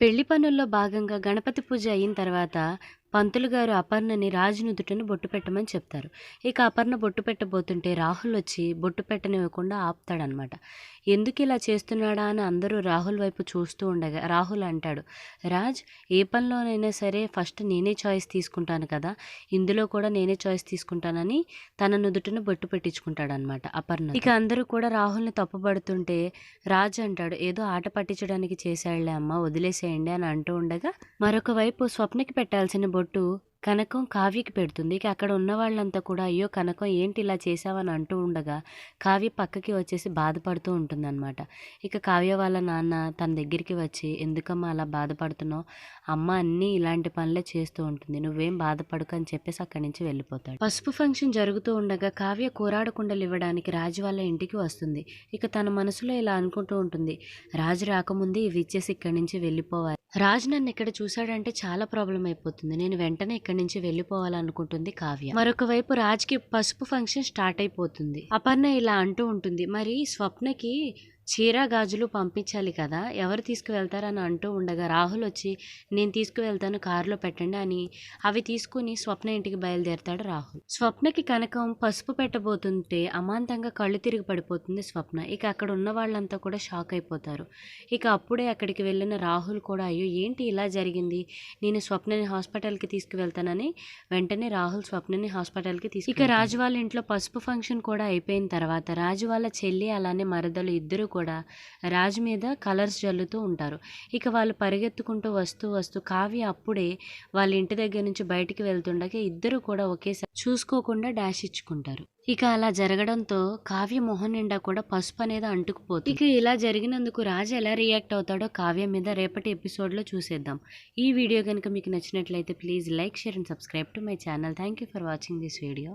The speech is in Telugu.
పెళ్ళి పనుల్లో భాగంగా గణపతి పూజ అయిన తర్వాత పంతులు గారు అపర్ణని రాజు నుదుటను బొట్టు పెట్టమని చెప్తారు. ఇక అపర్ణ బొట్టు పెట్టబోతుంటే రాహుల్ వచ్చి బొట్టు పెట్టనివ్వకుండా ఆపుతాడనమాట. ఎందుకు ఇలా చేస్తున్నాడా అని అందరూ రాహుల్ వైపు చూస్తూ ఉండగా రాహుల్ అంటాడు రాజ్ ఏ పనిలోనైనా సరే ఫస్ట్ నేనే చాయిస్ తీసుకుంటాను కదా. ఇందులో కూడా నేనే చాయిస్ తీసుకుంటానని తన నుదుటను బొట్టు పెట్టించుకుంటాడనమాట అపర్ణ. ఇక అందరూ కూడా రాహుల్ని తప్పబడుతుంటే రాజ్ అంటాడు ఏదో ఆట పట్టించడానికి చేశాడులే అమ్మ వదిలేసేయండి అని అంటూ ఉండగా మరొక వైపు స్వప్నకి పెట్టాల్సిన బొట్టు కనకం కావ్యకి పెడుతుంది. ఇక అక్కడ ఉన్న వాళ్ళంతా కూడా అయ్యో కనకం ఏంటి ఇలా చేసావని అంటూ ఉండగా కావ్య పక్కకి వచ్చేసి బాధపడుతూ ఉంటుందన్నమాట. ఇక కావ్య వాళ్ళ నాన్న తన దగ్గరికి వచ్చి ఎందుకమ్మా అలా బాధపడుతున్నావు? అమ్మ అన్నీ ఇలాంటి పనులే చేస్తూ ఉంటుంది. నువ్వేం బాధపడకు అని చెప్పేసి అక్కడి నుంచి వెళ్ళిపోతాడు. పసుపు ఫంక్షన్ జరుగుతూ ఉండగా కావ్య కూరాడకుండలు ఇవ్వడానికి రాజు వాళ్ళ ఇంటికి వస్తుంది. ఇక తన మనసులో ఇలా అనుకుంటూ ఉంటుంది రాజు రాకముందే ఇవి ఇచ్చేసి ఇక్కడి నుంచి వెళ్ళిపోవాలి. రాజు నన్ను ఇక్కడ చూశాడంటే చాలా ప్రాబ్లం అయిపోతుంది. నేను వెంటనే ఇక్కడి నుంచి వెళ్ళిపోవాలనుకుంటుంది కావ్య. మరొక వైపు రాజ్కి పసుపు ఫంక్షన్ స్టార్ట్ అయిపోతుంది. అపర్ణ ఇలా అంటూ ఉంటుంది. మరి స్వప్నకి చీర గాజులు పంపించాలి కదా ఎవరు తీసుకువెళ్తారని అంటూ ఉండగా రాహుల్ వచ్చి నేను తీసుకువెళ్తాను కారులో పెట్టండి అని. అవి తీసుకుని స్వప్న ఇంటికి బయలుదేరతాడు రాహుల్. స్వప్నకి కనకం పసుపు పెట్టబోతుంటే అమాంతంగా కళ్ళు తిరిగి పడిపోతుంది స్వప్న. ఇక అక్కడ ఉన్న వాళ్ళంతా కూడా షాక్ అయిపోతారు. ఇక అప్పుడే అక్కడికి వెళ్ళిన రాహుల్ కూడా అయ్యో ఏంటి ఇలా జరిగింది? నేను స్వప్నని హాస్పిటల్కి తీసుకువెళ్తానని. వెంటనే రాహుల్ స్వప్నని హాస్పిటల్కి తీసుకు ఇక రాజు వాళ్ళ ఇంట్లో పసుపు ఫంక్షన్ కూడా అయిపోయిన తర్వాత రాజు వాళ్ళ చెల్లి అలానే మరదలు ఇద్దరు కూడా రాజు మీద కలర్స్ జల్లుతూ ఉంటారు. ఇక వాళ్ళు పరిగెత్తుకుంటూ వస్తూ వస్తూ కావ్య అప్పుడే వాళ్ళ ఇంటి దగ్గర నుంచి బయటికి వెళ్తుండగా ఇద్దరు కూడా ఒకేసారి చూసుకోకుండా డాష్ ఇచ్చుకుంటారు. ఇక అలా జరగడంతో కావ్య మొహం నిండా కూడా పసుపు అనేది అంటుకుపోతుంది. ఇక ఇలా జరిగినందుకు రాజు ఎలా రియాక్ట్ అవుతాడో కావ్య మీద రేపటి ఎపిసోడ్లో చూసేద్దాం. ఈ వీడియో కనుక మీకు నచ్చినట్లయితే please like share and subscribe to my channel. Thank you for watching this video.